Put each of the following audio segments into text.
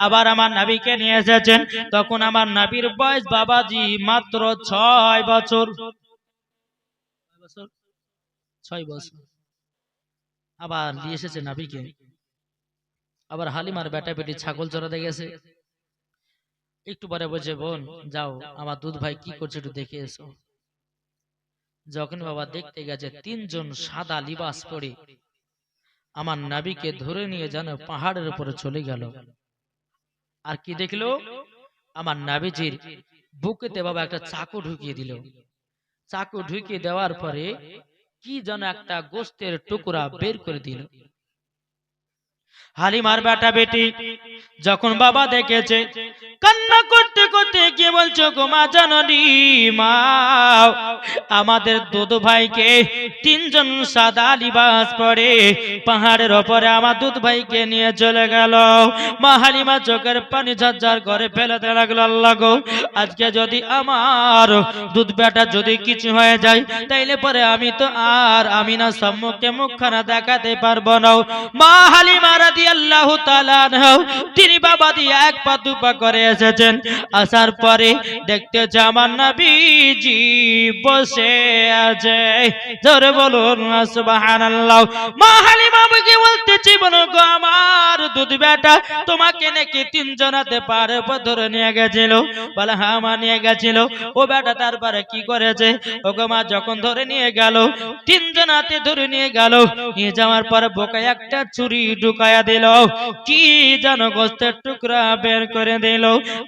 আবার আমার নাবিকে নিয়ে এসেছেন। তখন আমার নাবির বয়স বাবাজি মাত্র ছয় বছর? ছয় বছর। আবার নিয়ে এসেছে নাবিকে। আবার হালিমার বেটা বেটি ছাগল চড়াতে গেছে। একটু পরে বলছে, বোন, যাও, আমার দুধ ভাই কি করছে একটু দেখে এসো। যখন বাবা দেখতে গেছে, তিনজন সাদা লিবাস পরে আমার নাবিকে ধরে নিয়ে যেন পাহাড়ের উপরে চলে গেল। আর কি দেখল? আমার নাবিজির বুকেতে বাবা একটা চাকু ঢুকিয়ে দিল। চাকু ঢুকিয়ে দেওয়ার পরে কি যেন একটা গোস্তের টুকরা বের করে দিল। হালিমার বেটা বেটি যখন বাবা দেখেছে, কান্না করতে করতে কি বলছো গো মা জাননি, মা, আমাদের দুধ ভাইকে তিনজন সাদা লিবাস পরে পাহাড়ের ওপরে আমার দুধ ভাইকে নিয়ে চলে গেল। মা হালিমা চোখের পানি ঝরঝর করে ফেলাতে লাগল, আল্লাহ গো, আজকে যদি আমার দুধ বেটা যদি কিছু হয়ে যায়, তাইলে পরে আমি তো আর আমি না সম্মুখে মুখখানা দেখাতে পারব না। মা হালিমা তিনি বাবা দিয়ে এক পা দু পা করে এসেছেন। আসার পরে দেখতে আমার নবীজি বসে আছে। ধরে বলুন বুকে গো, আমার দুধ বেটা, তোমাকে নাকি তিনজনাতে পারে ধরে নিয়ে গেছিল। বলে হ্যাঁ মা, নিয়ে গেছিল। ও বেটা তারপরে কি করেছে? ও গো মা যখন ধরে নিয়ে গেল তিনজনাতে ধরে নিয়ে গেল, নিয়ে যাওয়ার পরে বোকায় একটা চুরি ঢুকায়া দিল। কি যেন গোস্তের টুকরা বের করে দিল।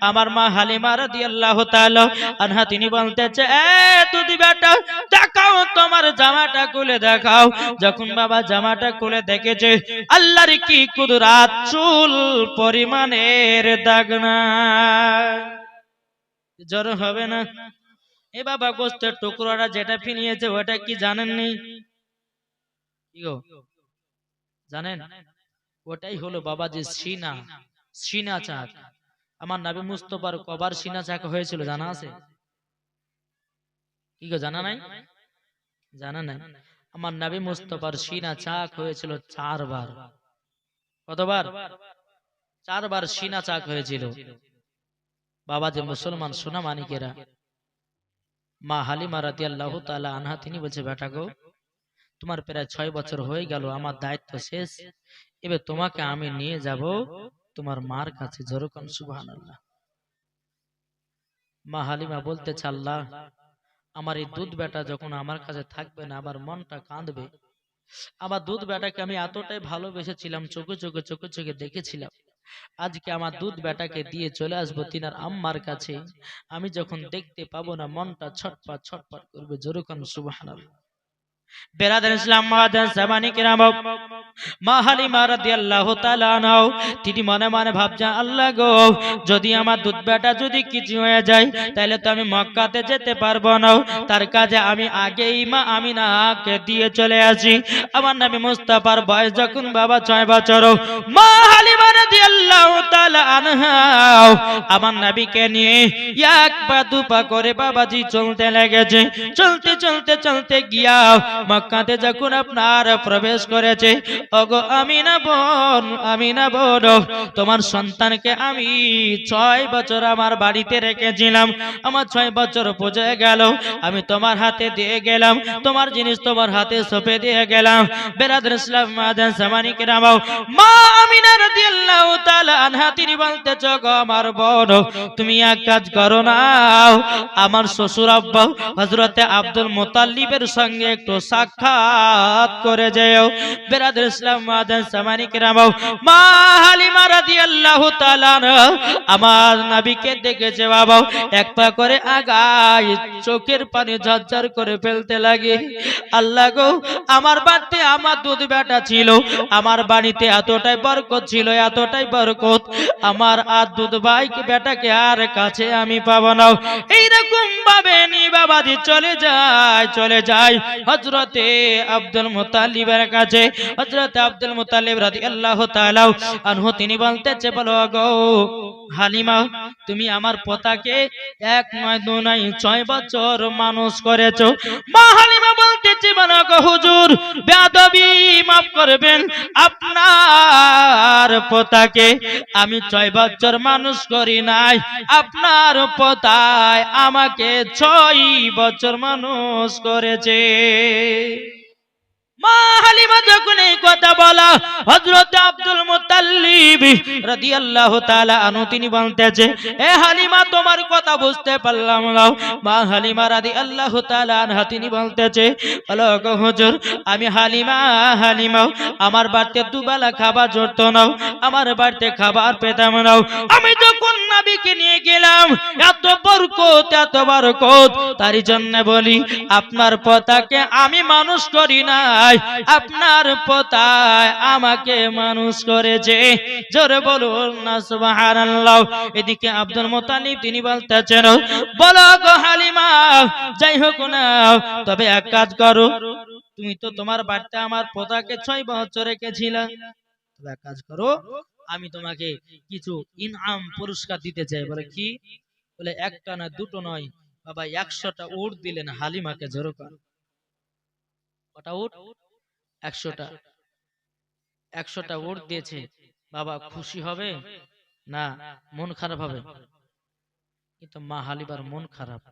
আমার মা হালিমা রাদিয়াল্লাহু তাআলা আনহা, তিনি বলতেছে, এ দুদি বেটা, দেখাও তোমার জামাটা খুলে দেখাও। যখন বাবা জামাটা খুলে দেখেছে, আল্লাহর কি কুদরাত, চুল পরিমাণের দাগ না। জ্বর হবে না। এ বাবা গোস্তের টুকরোটা যেটা ফিনিয়েছে ওটা কি জানেননি? জানেন? ওটাই হলো বাবাজি সিনা। সিনা। চাক আমার নাবি মুস্তফার কবার সিনা চাক হয়েছিল জানা আছে? কি গো জানা নাই? জানা নাই? আমার নাবি মুস্তফার সিনা চাক হয়েছিল চারবার। কতবার? চারবার সিনা চাক হয়েছিল। বাবা যে মুসলমান সোনা মানিকেরা মা হালিমা রাতি আল্লাহ তালা আনহা তিনি বলছে বেটা গো তোমার প্রায় ছয় বছর হয়ে গেল আমার দায়িত্ব শেষ। এবার তোমাকে আমি নিয়ে যাব তোমার মার কাছে যেরকম সুবাহ মা হালিমা বলতে আল্লাহ আমার এই দুধ বেটা যখন আমার কাছে থাকবে না আমার মনটা কাঁদবে। আমার দুধ বেটাকে আমি এতটাই ভালোবেসেছিলাম চোখে চোখে চোখে চোখে দেখেছিলাম। আজকে আমার দুধ বেটাকে দিয়ে চলে আসব তিনার আম্মার কাছে। আমি যখন দেখতে পাবো না মনটা ছটপট ছটপট করবে যেরকম সুবাহ বেরাদার ইসলাম মাদান সামানি কিরাম মা তিনি মনে মনে ভাবছেন, আল্লাহ গো, যদি আমার দুধ বেটা যদি কিছু হয়ে যায়, তাহলে তো আমি মক্কাতে যেতে পারব না। তার কাজে আমি আগেই মা আমিনাকে দিয়ে চলে আসি। আমার নামে মুস্তাফার বয়স যখন বাবা ছয় বছর মা হালিমা রাদিয়াল্লাহু তাআলা আনহা আমার নবীকে নিয়ে এক পা দু পা করে বাবাজি চলতে লেগেছে। চলতে চলতে চলতে মক্কাতে যখন আপনার প্রবেশ করেছে, ওগো আমিনা বোন আমিনা বোন, তোমার সন্তানকে আমি ছয় বছর আমার বাড়িতে রেখেছিলাম। আমার ছয় বছর পৌঁছে গেল, আমি তোমার হাতে দিয়ে গেলাম, তোমার জিনিস তোমার হাতে সপে দিয়ে গেলাম। বেরাদুল ইসলাম কেরামাও মা আমিনা রাদিয়াল্লাহু তাআলা আনহা, তিনি বলতেছ, গো আমার বোন, তুমি এক কাজ করো না। আমার শ্বশুর আব্দুল সঙ্গে একটু সাক্ষাৎ করে যেও। বেরাদুল ইসলাম মাদান সামানি মা হালিমা তাআলা আমার নবীকে দেখেছে বাবা। এক পা করে আগায় চোখের পানি ঝরঝর করে ফেলতে লাগে। আল্লাহ গো, আমার বাড়িতে আমার দুধ বেটা ছিল। আমার বাড়িতে এতটাই বরকত ছিল, এতটাই বরকত আমার আর দুধ ভাই বেটাকে আর কাছে আমি পাবো না। এইরকম ভাবে নি বাবাজি চলে যায় চলে যায় হজরতে আব্দুল মুতালিবের কাছে। হজরতে আব্দুল মুতালিব রাদিয়াল্লাহু তাআলা আনহু, তিনি বলতে বলতেছে, বলো গো হালিমা, তুমি আমার পোতাকে এক নয়, দু নয়, ছয় বছর মানুষ করেছ। মা হালিমা বলতেছে, বলো গো হুজুর, বেয়াদবি মাফ করবেন আপনার পোতাকে। আমি ছয় বছর মানুষ করি নাই। আপনার পতায় আমাকে ছয় বছর মানুষ করেছে। না। আমি হালিমা আমার বাড়িতে দুবেলা খাবার জড়তো নাও আমার বাড়িতে খাবার পেতাম নাও আমি যখন নবীকে নিয়ে গেলাম, এত বরকত এত বরকত, তারই জন্য বলি, আপনার পতাকে আমি মানুষ করি নাই আপনার পতায় আমাকে মানুষ করেছে। জোরে বলুন না, সুবহানাল্লাহ। এদিকে আব্দুল মুতালিব তিনি বলতেছেন, বলো গো হালিমা, যাই হোক না, তবে এক কাজ করো। তুমি তো তোমার বাড়িতে আমার পোতাকে ছয় বছর রেখেছিলে। তবে এক কাজ করো, আমি তোমাকে কিছু ইনআম পুরস্কার দিতে চাই। বলে কি? বলে, একটা না দুটো নয়। বাবা, একশোটা উট দিলেন হালিমাকে, জোরো কর কটা উট একশোটা। একশোটা উট দিয়েছে। বাবা খুশি হবে? না মন খারাপ হবে। কিন্তু মা হালিবার মন খারাপ।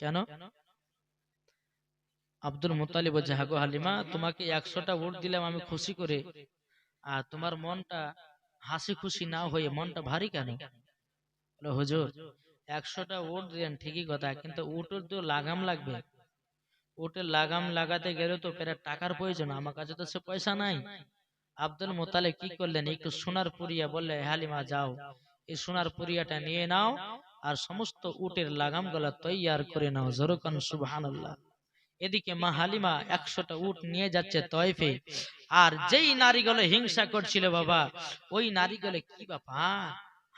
কেন? আব্দুল মুতালিব বলছে হাগো হালিমা তোমাকে একশোটা উট দিলাম আমি খুশি করে। আর তোমার মনটা হাসি খুশি না হয়ে মনটা ভারী কেন? হুজুর একশোটা উট দিলেন ঠিকই কথা। কিন্তু উটের তো লাগাম লাগবে। উটের লাগাম লাগাতে গেলে তো প্রায় টাকার প্রয়োজন, আমার কাছে তো সে পয়সা নাই। আব্দুল মোতালে কি করলেন? একটু সোনার পুরিয়া বললে, হালিমা, যাও। এই সোনার পুরিয়াটা নিয়ে নাও আর সমস্ত উটের লাগামগুলা তৈয়ার করে নাও। জরুকান, সুবহানাল্লাহ। এদিকে মা হালিমা একশোটা উট নিয়ে যাচ্ছে তয়ফে। আর যেই নারীগুলো হিংসা করছিল, বাবা, ওই নারীগুলো কি বাবা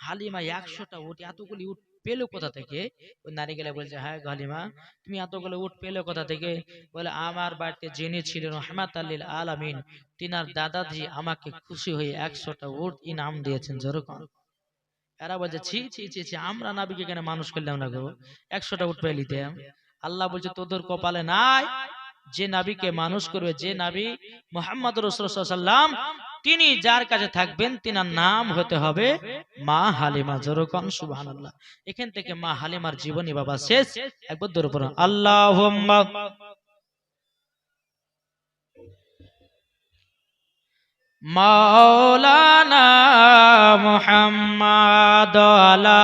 হালিমা একশোটা উট, এতগুলি উট পেল কোথা থেকে? ওই নারীগুলো বলছে হ্যাঁ গো হালিমা তুমি এতগুলো উট পেল কোথা থেকে? বলে আমার বাড়িতে যিনি ছিলেন রহমাত আল্লিল আলামিন তিনার দাদাজি আমাকে খুশি হয়ে একশোটা উট ইনাম দিয়েছেন যেরকম। এরা বলছে ছি ছি ছি ছি আমরা নাবিকে কেন মানুষ করলাম না গো। একশোটা উট পেয়ে নিতাম আল্লাহ বলছে তোদের কপালে নাই যে নাবিকে মানুষ করবে যে নাবি মোহাম্মদ রসুল্লাম তিনি যার কাছে থাকবেন, তিনার নাম হতে হবে মা হালিমা। জরকন সুবাহ আল্লাহ এখান থেকে মা হালিমার জীবনী বাবা শেষ। একবার দূর পড়ো আল্লাহ মাওলানা মুহাম্মদ আলা।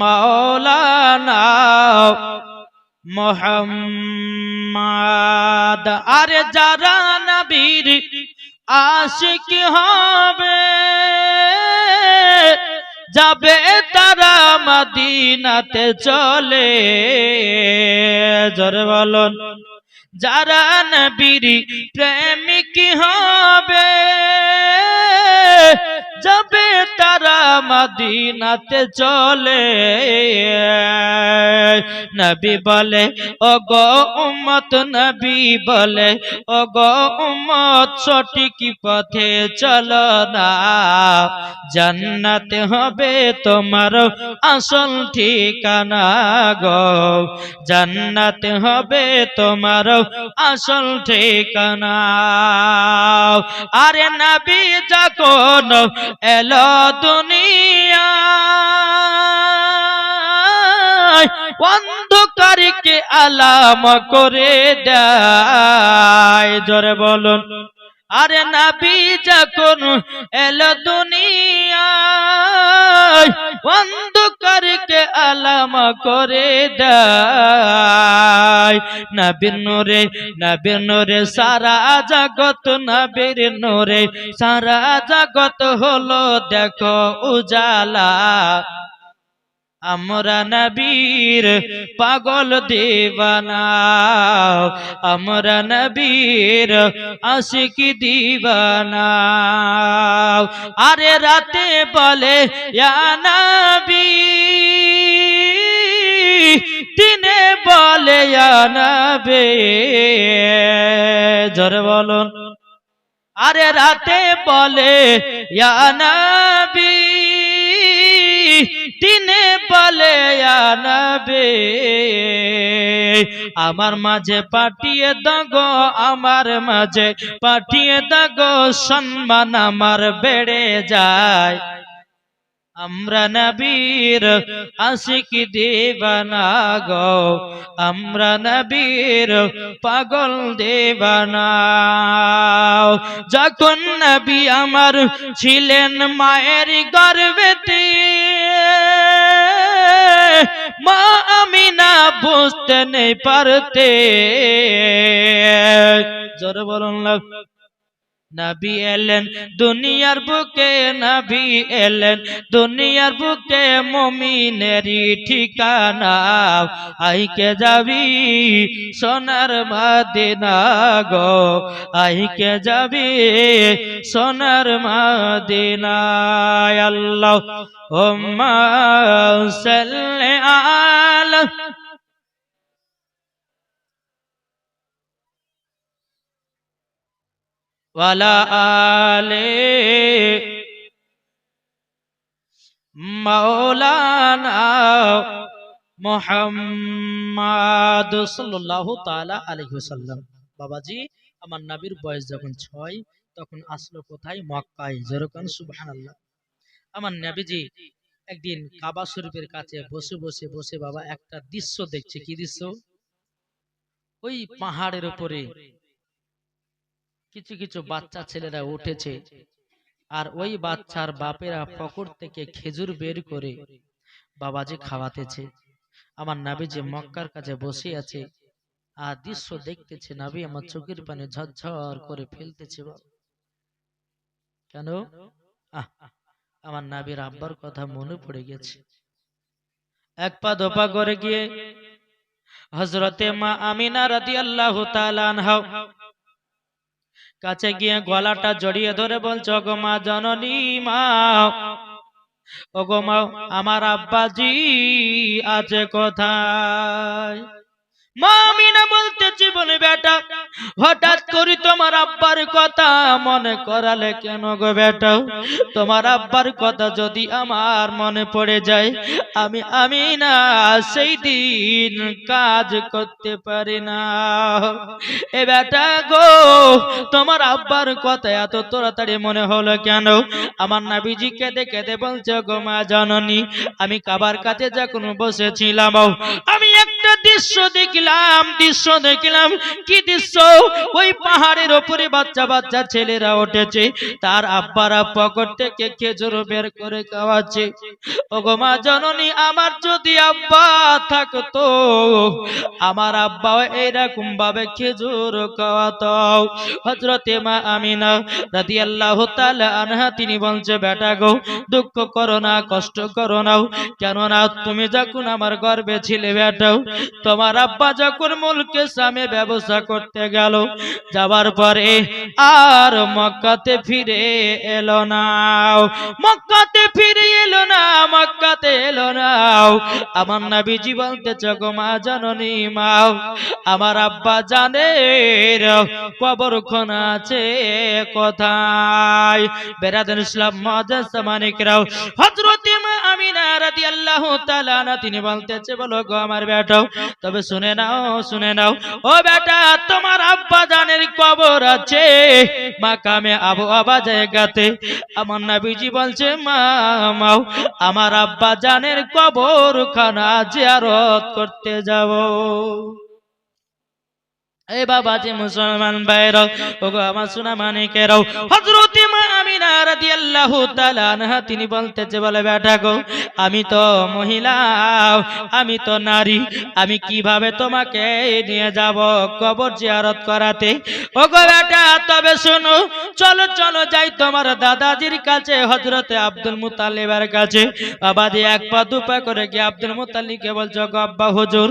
মাওলানা মোহাম্মদ। আরে যারা নবীর আশিক হবে, যাবে তারা মদিনাতে চলে। জোরে বলুন, যারা নবীর প্রেমিক হবে যাবে তারা মদিনাতে চলে। নবী বলে ও গো উম্মত, নবী বলে ও গো উম্মত, সঠিক পথে চলো না। জান্নাত হবে তোমার আসল ঠিকানা গো। জান্নাত হবে তোমার আসল ঠিকানা। আরে নবী, যখন এলো দুনিয়া। অন্ধকারকে আলাম করে দেয়। জোরে বলুন। আরে নাবি যখন এলো দুনিয়ায় অন্ধকারকে আলাম করে দেয়। নবীর নূরে নবীর নূরে, সারা জগৎ নবীর নূরে, সারা জগৎ হলো দেখো উজালা। আমরা নবীর পাগল দেবানা, আমরা নবীর আশিক দিবানা। আরে রাতে বলে নবী দিনে বলে নবী জোরে বলুন। আরে রাতে বলে নবী বলে আনবে। আমার মাঝে পাঠিয়ে দাগো আমার মাঝে পাঠিয়ে দাগো সম্মান আমার বেড়ে যায়। আমরা নবীর আশিক দেবানা গো। আমরা নবীর পাগল দেবানা। যখন নবী আমার ছিলেন মায়ের গর্ভেতে, মা আমি না বুঝতে নেই পারতে। জোরে বলুন নবী এলেন, দুনিয়ার বুকে নবী এলেন, দুনিয়ার বুকে মমিনেরই ঠিকানা। আইকে যাবি সোনার মাদিনা গো? আইকে যাবি সোনার মাদিনা আল্লাহ ওম্মা সাল্লি আলা আলে মাওলানা মোহাম্মদ সাল্লাল্লাহু তাআলা আলাইহি ওয়াসাল্লাম। বাবাজি, আমার নবীর বয়স যখন ছয়, তখন আসলো কোথায়? মক্কায়। যেরকম, সুবহানাল্লাহ। আমার নবীজি একদিন কাবা শরীফের কাছে বসে বসে বসে বাবা একটা দৃশ্য দেখছে। কি দৃশ্য? ওই পাহাড়ের উপরে কিছু কিছু বাচ্চা ছেলেরা উঠেছে। আর ওই বাচ্চার বাপেরা পকর থেকে খেজুর বের করে বাবাজি খাওয়াতেছে। আমার নাবি যে মক্কার কাছে বসে আছে। আর দৃশ্য দেখতেছে নাবি আমার চোখের পানি ঝরঝর করে ফেলতেছে কেন? আহ, আমার নাবির আব্বার কথা মনে পড়ে গেছে। এক পা দোপা করে গিয়ে হজরতে মা আমিনা রাদি আল্লাহ কাছে গিয়ে গলাটা জড়িয়ে ধরে বলছো গো মা জননী মা ও। গো মা আমার আব্বাজি আছে কোথায়? মা আমিনা বলতেছি বলে বেটা, হঠাৎ করি তোমার আব্বার কথা মনে করালে কেন গো বেটা? তোমার আব্বার কথা যদি আমার মনে পড়ে যায়, আমি আমি না সেই দিন কাজ করতে পারি না। এ বেটা গো, তোমার আব্বার কথা এত তাড়াতাড়ি মনে হলো কেন? আমার নাবিজি কেঁদে কেঁদে বলছে, গো মা জননী, আমি কাবার কাছে যখন বসেছিলাম, আমি একটা দৃশ্য দেখলাম, দৃশ্য দেখলাম, কি দৃশ্য? ওই পাহাড়ের ওপরে বাচ্চা বাচ্চা ছেলেরা উঠেছে, তার আব্বারা পকেট থেকে খেজুর বের করে খাওয়াচ্ছে। ওগো মা জননী, আমার যদি আব্বা থাকতো, আমার আব্বা এইরকম ভাবে খেজুর খাওয়াতো। হজরতে মা আমিনা রাদিয়াল্লাহু তাআলা আনহা, তিনি বলছে, বেটা গো, দুঃখ করো না, কষ্ট করো না। কেননা তুমি যখন আমার গর্বে ছিলে বেটাও তোমার আব্বা যখন মুলকে সামে ব্যবসা করতে গেল। যাবার পরে আর মক্কাতে ফিরে এলো না। মক্কাতে ফিরে এলো না, মক্কাতে এলো না। আমার নাবিজি বলতেছে, গো মা জননী মাও আমার আব্বা জানে কবর খোনা আছে কোথায়? বেরাদুল ইসলাম মজাজ মানিকরাও, হযরত আমিনা রাদিয়াল্লাহু তাআলা তিনি বলতেছে, বলো গো আমার বেটা, তবে শুনে নাও, শুনে নাও। ও বেটা, তোমার আব্বা জানের কবর আছে। মাকামে আবু আবা জায়গাতে। আমার নাবিজি বলছে, মা, মাও, আমার আব্বা জানের কবর খানা জিয়ারত করতে যাব। এ বাবা যে মুসলমান ভাইরাও, ওগো আমার সোনা মানিকেরাও হযরত মা আমিনা রাদিয়াল্লাহু তাআলা আনহা, তিনি বলতেছে, বলে, বেটা গো, আমি তো মহিলা, আমি তো নারী, আমি কীভাবে তোমাকে নিয়ে যাব কবর জিয়ারত করাতে? ওগো বেটা, তবে শোনো, চলো চলো যাই তোমার দাদাজির কাছে, হযরতে আব্দুল মুতাল্লিবের কাছে। বাবা দিয়ে এক পা, দু পা করে গিয়ে আব্দুল মুতাল্লিবকে বলছো গো আব্বা হুজুর,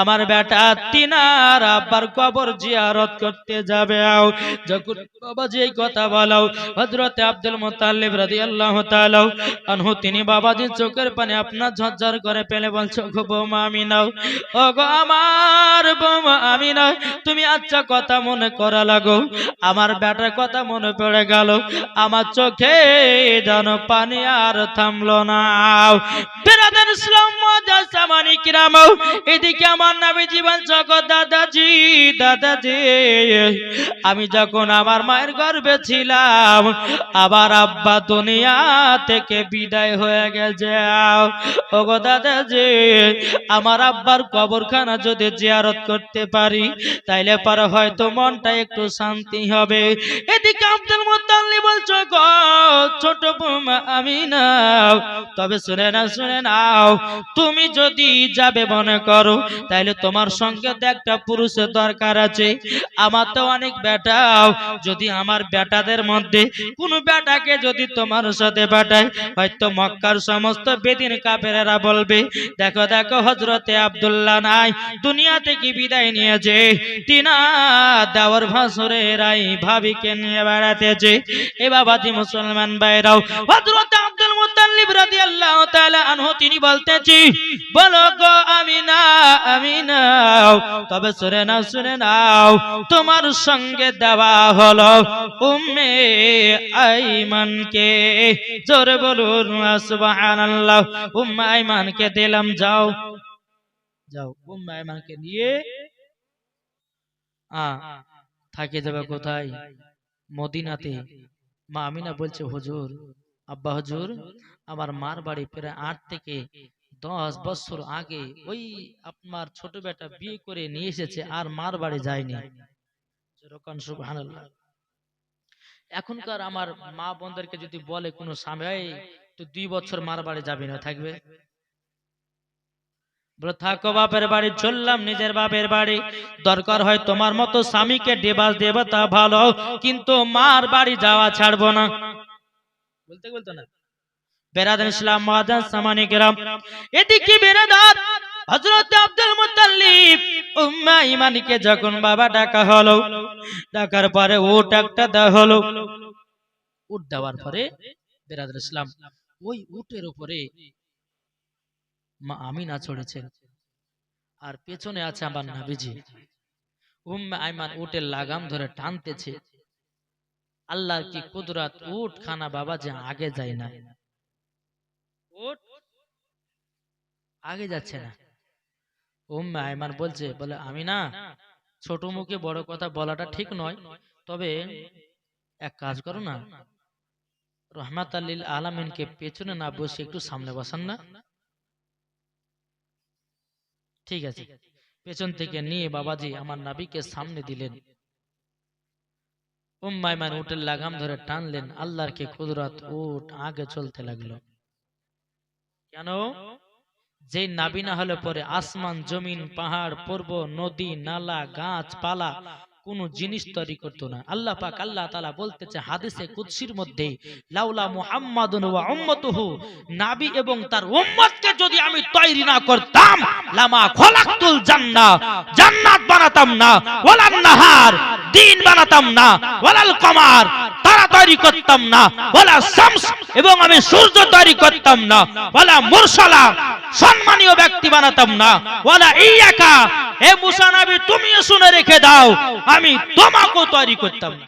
আমার বেটা তিনার আব্বার কবর জিয়ারত করতে যাবে আও। যখন বাবাজি এই কথা বলাও হযরতে আব্দুল মুতাল্লিব রাদিয়াল্লাহু তাআলা আনহু, তিনি বাবাজির চোখের পানি আপনার ঝরঝর করে পেলে বলছো গো বৌমা, আমি নাও। ও গো আমার বৌমা, আমি নাও। তুমি আচ্ছা কথা মনে করা লাগো। আমার বেটার কথা মনে পড়ে গেল। আমার চোখে যেন পানি আর থামলো না বেরাদার ইসলাম এদিকে আমার নামে জীবন জগৎ দাদাজি দাদাজি আমি যখন আমার মায়ের গর্ভে ছিলাম, আবার আব্বা দুনিয়া থেকে বিদায় হয়ে গেছে। ওগো দাদাজি আমার আব্বার কবরখানা যদি জিয়ারত করতে পারি, তাইলে পরে হয়তো মনটা একটু শান্তি হবে। এদিকে আব্দুল মুত্তাল্লি বলছো, গো, ছোট বৌমা, আমি নাও তবে শুনে না শুনে নাও, তুমি যদি যাবে মনে করো, তাইলে তোমার সঙ্গে একটা পুরুষের দরকার আছে। আমার তো অনেক বেটাও যদি আমার বেটাদের মধ্যে কোনো বেটাকে যদি তোমার সাথে পাঠায়, হয়তো মক্কার সমস্ত বেদিন কাপেরেরা বলবে, দেখো দেখো হজরতে আব্দুল্লাহ নাই দুনিয়া থেকে বিদায় নিয়েছে? তিনা দেওয়ার ভাসুরে রাই ভাবিকে নিয়ে বেড়াতেছে। এ বাবাজি মুসলমান ভাইরাও হজরতে তিনি বলতেছি বলো গো তবে নাও তোমার সঙ্গে দেওয়া হলো আইমানকে। বলুন উম্মে আইমানকে দিলাম, যাও যাও, উম্মে আইমানকে নিয়ে থাকে যাবে কোথায়? মদিনাতে। মা আমিনা বলছে, হুজুর আব্বা হুজুর আমার মার বাড়ি প্রায় আট থেকে দশ বছর আগে ওই আপনার ছোট বেটা বিয়ে করে নিয়ে এসেছে আর মার বাড়ি যায়নি। এখনকার আমার মা বোনদেরকে যদি বলে কোনো স্বামী "এই, তুই দুই বছর মার বাড়ি যাবি না থাকবে? থাকো বাপের বাড়ি চললাম নিজের বাপের বাড়ি। দরকার হয় তোমার মতো স্বামীকে ডেবাস দেবে তা ভালো কিন্তু মার বাড়ি যাওয়া ছাড়বো না। বলতে বলতো না। বেরাদান ইসলাম মাদান সামানি গ্রাম এদিকে বেরাদাত হযরত আব্দুল মুত্তালিব উম্মা ইমানিকে যখন বাবা ডাকা হলো ডাকার পরে উট একটা দেওয়া হলো। উট দেওয়ার পরে বেরাদার ইসলাম ওই উটের উপরে মা আমিনা চড়েছেন। আর পেছনে আছে আমার নাবিজি। উম্মে আইমান উটের লাগাম ধরে টানতেছে। আল্লাহর কি কুদরত উট খানা বাবা যে আগে যায় না? আগে যাচ্ছে না। উম্মে আইমান বলছে বলে আমি না ছোট মুখে বড় কথা বলাটা ঠিক নয় তবে এক কাজ করো না। রহমাত আল্লিল আলামিনকে পেছনে না বসে একটু সামনে বসান না। ঠিক আছে। পেছন থেকে নিয়ে বাবাজি আমার নাবিকে সামনে দিলেন। উম্মাইমান উটের লাগাম ধরে টানলেন, আল্লাহর কে কুদরত? উট আগে চলতে লাগল। কেন? যে নাবি না হলে পরে আসমান, জমিন, পাহাড় পর্ব নদী, নালা, গাছ, পালা কোন জিনিস তৈরি করতো না। আল্লাহ পাক আল্লাহ তাআলা বলতেছে হাদিসে কুদসির মধ্যে লাউলা মুহাম্মাদুন ওয়া উম্মতুহু নাবি এবং তার উম্মতকে যদি আমি তৈরি না করতাম লামা খলাকতুল জান্নাহ জান্নাত বানাতাম না ওয়ালান নাহার দিন বানাতাম না ওয়ালাল কমার তারা তৈরি করতাম না ওয়ালা শামস এবং আমি সূর্য তৈরি করতাম না ওয়ালা মুরসালা সম্মানীয় ব্যক্তি বানাতাম না ওয়ালা ইয়াকা হে মুসা নবী তুমিও শুনে রেখে দাও আমি তোমাকেও তৈরি করতাম। না